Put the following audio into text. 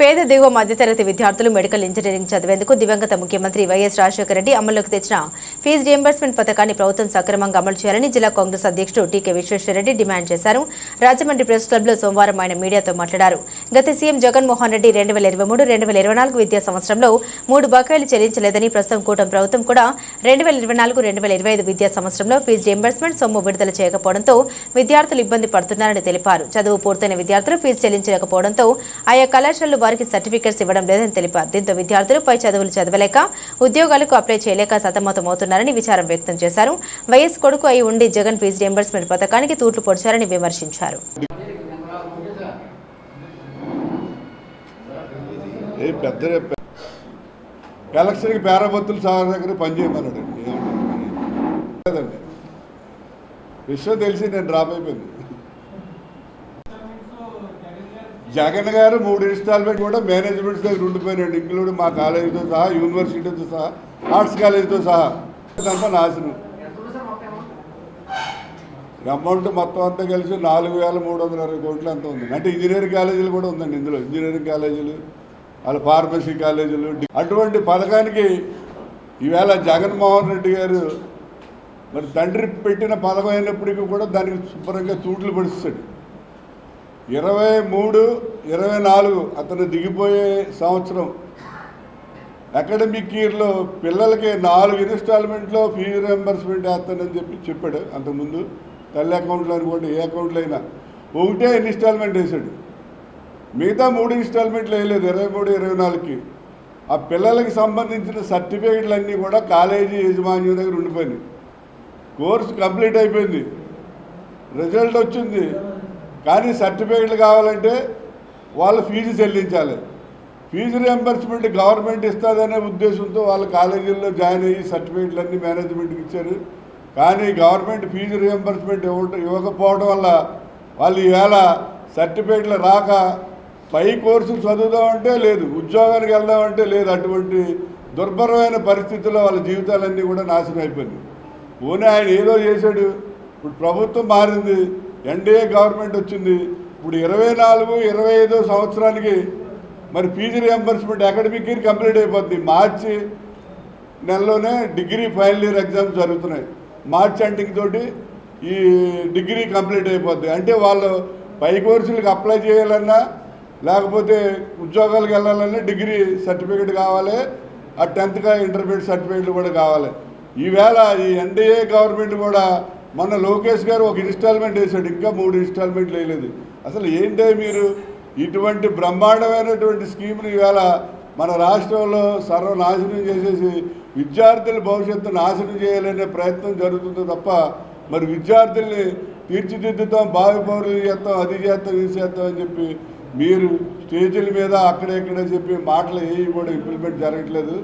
పేద దిగువ మధ్యతరగతి విద్యార్థులు మెడికల్ ఇంజనీరింగ్ చదివేందుకు దివంగత ముఖ్యమంత్రి వైఎస్ రాజశేఖర రెడ్డి అమల్లోకి తెచ్చిన ఫీజు రియంబర్స్మెంట్ పథకాన్ని ప్రభుత్వం సక్రమంగా అమలు చేయాలని జిల్లా కాంగ్రెస్ అధ్యక్షుడు టీకే విశ్వేశ్వరరెడ్డి డిమాండ్ చేశారు. రాజమండ్రి ప్రెస్ క్లబ్లో సోమవారం ఆయన మీడియాతో మాట్లాడారు. గత సీఎం జగన్మోహన్ రెడ్డి రెండు వేల ఇరవై మూడు రెండు వేల ఇరవై నాలుగు విద్యా సంవత్సరంలో మూడు బకాయిలు చెల్లించలేదని ప్రస్తుతం కూటమి ప్రభుత్వం కూడా రెండు వేల ఇరవై నాలుగు రెండు వేల ఇరవై ఐదు విద్యా సంవత్సరంలో ఫీజు రియంబర్స్మెంట్ సొమ్ము విడుదల చేయకపోవడంతో విద్యార్థులు ఇబ్బంది పడుతున్నారని తెలిపారు. చదువు పూర్తయిన విద్యార్థులు ఫీజు చెల్లించలేకపోవడంతో ఆయా కళాశాలలు వారికి సర్టిఫికెట్స్ ఇవ్వడం లేదని తెలిపారు. దీంతో విద్యార్థులు పై చదువులు చదవలేక ఉద్యోగాలకు అప్లై చేయలేక సతమతమవుతున్నారని విచారం వ్యక్తం చేశారు. వైఎస్ కొడుకు అయి ఉండి జగన్ ఫీజు రియంబర్స్మెంట్ పథకానికి తూట్లు పొడిచారని విమర్శించారు. ఎలక్షన్కి పేరబత్తులు సార్ దగ్గర పనిచేయమన్నాడు లేదండి. విషయం తెలిసి నేను డ్రాప్ అయిపోయింది. జగన్ గారు మూడు ఇన్స్టాల్మెంట్ కూడా మేనేజ్మెంట్ దగ్గర ఉండిపోయినాడు ఇంక్లూడ్ మా కాలేజీతో సహా యూనివర్సిటీతో సహా ఆర్ట్స్ కాలేజీతో సహా. ఇదంతా నాశనం. అమౌంట్ మొత్తం అంతా కలిసి నాలుగు వేల మూడు వందల అరవై కోట్లు అంత ఉంది. అంటే ఇంజనీరింగ్ కాలేజీలు కూడా ఉందండి ఇందులో. ఇంజనీరింగ్ కాలేజీలు వాళ్ళ ఫార్మసీ కాలేజీలు అటువంటి పథకానికి ఈవేళ జగన్మోహన్ రెడ్డి గారు మరి తండ్రి పెట్టిన పథకం అయినప్పటికీ కూడా దానికి శుభ్రంగా తూట్లు పడుస్తాడు. ఇరవై మూడు ఇరవై నాలుగు అతను దిగిపోయే సంవత్సరం. అకాడమిక్ ఇయర్లో పిల్లలకి నాలుగు ఇన్స్టాల్మెంట్లో ఫీజు రియంబర్స్మెంట్ వేస్తానని చెప్పి చెప్పాడు అంతకుముందు. తల్లి అకౌంట్లో అనుకోండి ఏ అకౌంట్లో అయినా. ఒకటే ఇన్స్టాల్మెంట్ వేసాడు మిగతా మూడు ఇన్స్టాల్మెంట్లు వేయలేదు ఇరవై మూడు ఇరవై నాలుగుకి. ఆ పిల్లలకి సంబంధించిన సర్టిఫికేట్లు అన్నీ కూడా కాలేజీ యజమాన్యం దగ్గర ఉండిపోయినాయి. కోర్సు కంప్లీట్ అయిపోయింది. రిజల్ట్ వచ్చింది. కానీ సర్టిఫికేట్లు కావాలంటే వాళ్ళు ఫీజు చెల్లించాలి. ఫీజు రియంబర్స్మెంట్ గవర్నమెంట్ ఇస్తుందనే ఉద్దేశంతో వాళ్ళ కాలేజీల్లో జాయిన్ అయ్యి సర్టిఫికేట్లు మేనేజ్మెంట్కి ఇచ్చారు. కానీ గవర్నమెంట్ ఫీజు రియంబర్స్మెంట్ ఇవ్వటం ఇవ్వకపోవడం వల్ల వాళ్ళు ఈవేళ సర్టిఫికేట్లు రాక పై కోర్సులు చదువుదామంటే లేదు ఉద్యోగానికి వెళ్దామంటే లేదు. అటువంటి దుర్భరమైన పరిస్థితుల్లో వాళ్ళ జీవితాలన్నీ కూడా నాశనం అయిపోయింది పోనీ ఆయన ఏదో చేశాడు. ఇప్పుడు ప్రభుత్వం మారింది. ఎన్డీఏ గవర్నమెంట్ వచ్చింది. ఇప్పుడు ఇరవై నాలుగు ఇరవై ఐదో సంవత్సరానికి మరి PG reimbursement academic year complete అయిపోద్ది. మార్చి నెలలోనే డిగ్రీ ఫైనల్ ఇయర్ ఎగ్జామ్స్ జరుగుతున్నాయి. మార్చ్ ఎండింగ్ తోటి ఈ డిగ్రీ కంప్లీట్ అయిపోద్ది. అంటే వాళ్ళు పై కోర్సులకు అప్లై చేయాలన్నా లేకపోతే ఉద్యోగాలకు వెళ్ళాలన్నా డిగ్రీ సర్టిఫికేట్ కావాలి. ఆ టెన్త్గా ఇంటర్మీడియట్ సర్టిఫికేట్లు కూడా కావాలి. ఈవేళ ఈ ఎన్డీఏ గవర్నమెంట్ కూడా మొన్న లోకేష్ గారు ఒక ఇన్స్టాల్మెంట్ వేశాడు ఇంకా మూడు ఇన్స్టాల్మెంట్లు వేయలేదు. అసలు ఏంటే మీరు ఇటువంటి బ్రహ్మాండమైనటువంటి స్కీమ్ని ఇవాళ మన రాష్ట్రంలో సర్వనాశనం చేసేసి విద్యార్థుల భవిష్యత్తు నాశనం చేయాలనే ప్రయత్నం జరుగుతుంది తప్ప మరి విద్యార్థుల్ని తీర్చిదిద్దుతాం భావి పౌరులు చేస్తాం అది చేస్తాం ఇది చేస్తాం అని చెప్పి మీరు స్టేజీల మీద అక్కడే ఇక్కడే చెప్పి మాటలు ఏవి కూడా ఇంప్లిమెంట్ జరగట్లేదు.